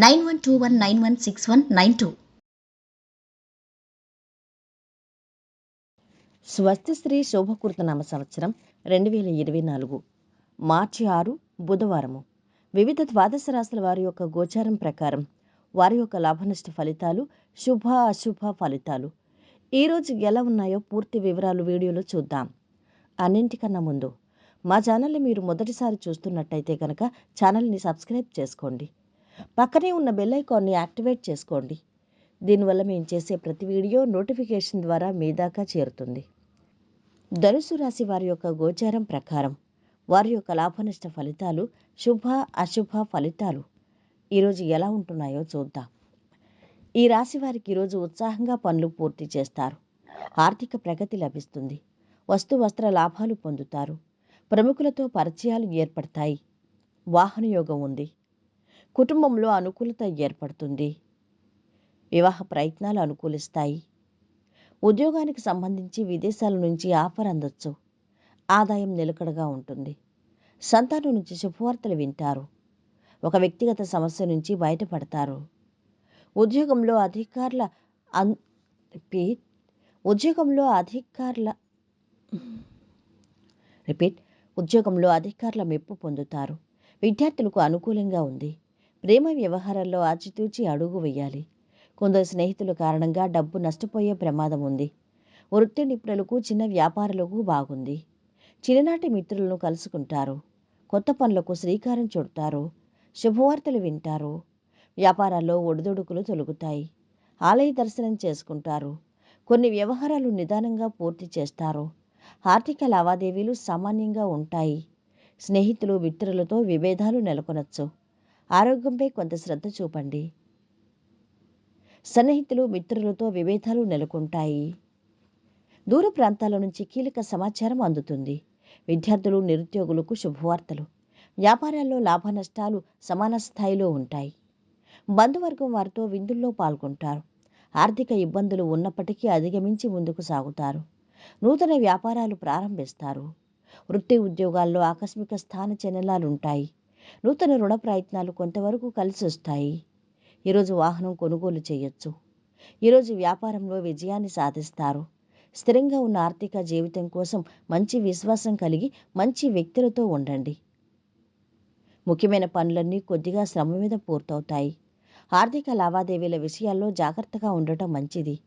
nine one two one nine one six one nine two. స్వస్తి శ్రీ శోభకృతనామ సంవత్సరం రెండు వేల ఇరవై నాలుగు మార్చి ఆరు బుధవారము. వివిధ ద్వాదశ రాశుల వారి యొక్క గోచారం ప్రకారం వారి యొక్క లాభనష్ట ఫలితాలు శుభ అశుభ ఫలితాలు. ఈరోజు ఎలా ఉన్నాయో పూర్తి వివరాలు వీడియోలో చూద్దాం. అన్నింటికన్నా ముందు మా ఛానల్ని మీరు మొదటిసారి చూస్తున్నట్టయితే కనుక ఛానల్ని సబ్స్క్రైబ్ చేసుకోండి. పక్కనే ఉన్న బెల్ ఐకాన్ని యాక్టివేట్ చేసుకోండి. దీనివల్ల మేము చేసే ప్రతి వీడియో నోటిఫికేషన్ ద్వారా మీ దాకా చేరుతుంది. ధనుసు రాశి వారి యొక్క గోచారం ప్రకారం వారి యొక్క లాభనష్ట ఫలితాలు శుభ అశుభ ఫలితాలు ఈరోజు ఎలా ఉంటున్నాయో చూద్దాం. ఈ రాశి వారికి ఈరోజు ఉత్సాహంగా పనులు పూర్తి చేస్తారు. ఆర్థిక ప్రగతి లభిస్తుంది. వస్తు వస్త్ర లాభాలు పొందుతారు. ప్రముఖులతో పరిచయాలు ఏర్పడతాయి. వాహన యోగం ఉంది. కుటుంబంలో అనుకూలత ఏర్పడుతుంది. వివాహ ప్రయత్నాలు అనుకూలిస్తాయి. ఉద్యోగానికి సంబంధించి విదేశాల నుంచి ఆఫర్ అందొచ్చు. ఆదాయం నిలకడగా ఉంటుంది. సంతానం నుంచి శుభవార్తలు వింటారు. ఒక వ్యక్తిగత సమస్య నుంచి బయటపడతారు. ఉద్యోగంలో అధికారుల అన్ రిపీట్ ఉద్యోగంలో అధికారుల రిపీట్ ఉద్యోగంలో అధికారుల మెప్పు పొందుతారు. విద్యార్థులకు అనుకూలంగా ఉంది. ప్రేమ వ్యవహారాల్లో ఆచితూచి అడుగు వేయాలి. కొందరు స్నేహితుల కారణంగా డబ్బు నష్టపోయే ప్రమాదం ఉంది. వృత్తి నిపుణులకు చిన్న వ్యాపారులకు బాగుంది. చిన్ననాటి మిత్రులను కలుసుకుంటారు. కొత్త పనులకు శ్రీకారం చుడతారు. శుభవార్తలు వింటారు. వ్యాపారాల్లో ఒడిదుడుకులు తొలుగుతాయి. ఆలయ దర్శనం చేసుకుంటారు. కొన్ని వ్యవహారాలు నిదానంగా పూర్తి చేస్తారు. ఆర్థిక లావాదేవీలు సామాన్యంగా ఉంటాయి. స్నేహితులు మిత్రులతో విభేదాలు నెలకొనొచ్చు. ఆరోగ్యంపై కొంత శ్రద్ధ చూపండి. సన్నిహితులు మిత్రులతో విభేదాలు నెలకొంటాయి. దూర ప్రాంతాల నుంచి కీలక సమాచారం అందుతుంది. విద్యార్థులు నిరుద్యోగులకు శుభవార్తలు. వ్యాపారాల్లో లాభ నష్టాలు సమాన స్థాయిలో ఉంటాయి. బంధువర్గం వారితో విందుల్లో పాల్గొంటారు. ఆర్థిక ఇబ్బందులు ఉన్నప్పటికీ అధిగమించి ముందుకు సాగుతారు. నూతన వ్యాపారాలు ప్రారంభిస్తారు. వృత్తి ఉద్యోగాల్లో ఆకస్మిక స్థాన చలనాలుంటాయి. నూతన రుణ ప్రయత్నాలు కొంతవరకు కలిసి వస్తాయి ఈరోజు వాహనం కొనుగోలు చేయొచ్చు. ఈరోజు వ్యాపారంలో విజయాన్ని సాధిస్తారు. స్థిరంగా ఉన్న ఆర్థిక జీవితం కోసం మంచి విశ్వాసం కలిగి మంచి వ్యక్తులతో ఉండండి. ముఖ్యమైన పనులన్నీ కొద్దిగా శ్రమ మీద పూర్తవుతాయి. ఆర్థిక లావాదేవీల విషయాల్లో జాగ్రత్తగా ఉండటం మంచిది.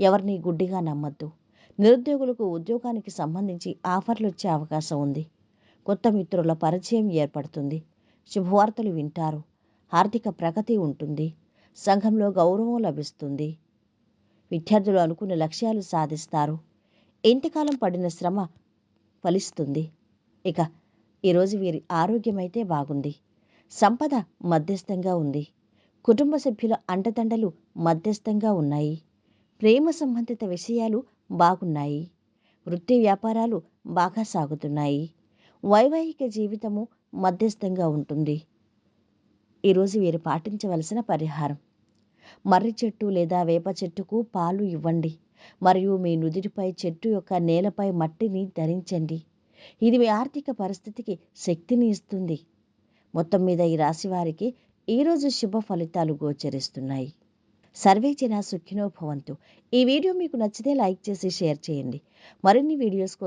ఎవరిని గుడ్డిగా నమ్మద్దు. నిరుద్యోగులకు ఉద్యోగానికి సంబంధించి ఆఫర్లు వచ్చే అవకాశం ఉంది. కొత్త మిత్రుల పరిచయం ఏర్పడుతుంది. శుభవార్తలు వింటారు. ఆర్థిక ప్రగతి ఉంటుంది. సంఘంలో గౌరవం లభిస్తుంది. విద్యార్థులు అనుకున్న లక్ష్యాలు సాధిస్తారు. ఇంతకాలం పడిన శ్రమ ఫలిస్తుంది. ఇక ఈరోజు వీరి ఆరోగ్యం అయితే బాగుంది. సంపద మధ్యస్థంగా ఉంది. కుటుంబ సభ్యుల అండదండలు మధ్యస్థంగా ఉన్నాయి. ప్రేమ సంబంధిత విషయాలు బాగున్నాయి. వృత్తి వ్యాపారాలు బాగా సాగుతున్నాయి. వైవాహిక జీవితము మధ్యస్థంగా ఉంటుంది. ఈరోజు వీరు పాటించవలసిన పరిహారం. మర్రి చెట్టు లేదా వేప చెట్టుకు పాలు ఇవ్వండి. మరియు మీ నుదిటిపై చెట్టు యొక్క నేలపై మట్టిని ధరించండి. ఇది మీ ఆర్థిక పరిస్థితికి శక్తిని ఇస్తుంది. మొత్తం మీద ఈ రాశి వారికి ఈరోజు శుభ ఫలితాలు గోచరిస్తున్నాయి. సర్వే జన సుఖినో భవంతు. ఈ వీడియో మీకు నచ్చితే లైక్ చేసి షేర్ చేయండి. మరిన్ని వీడియోస్ కోసం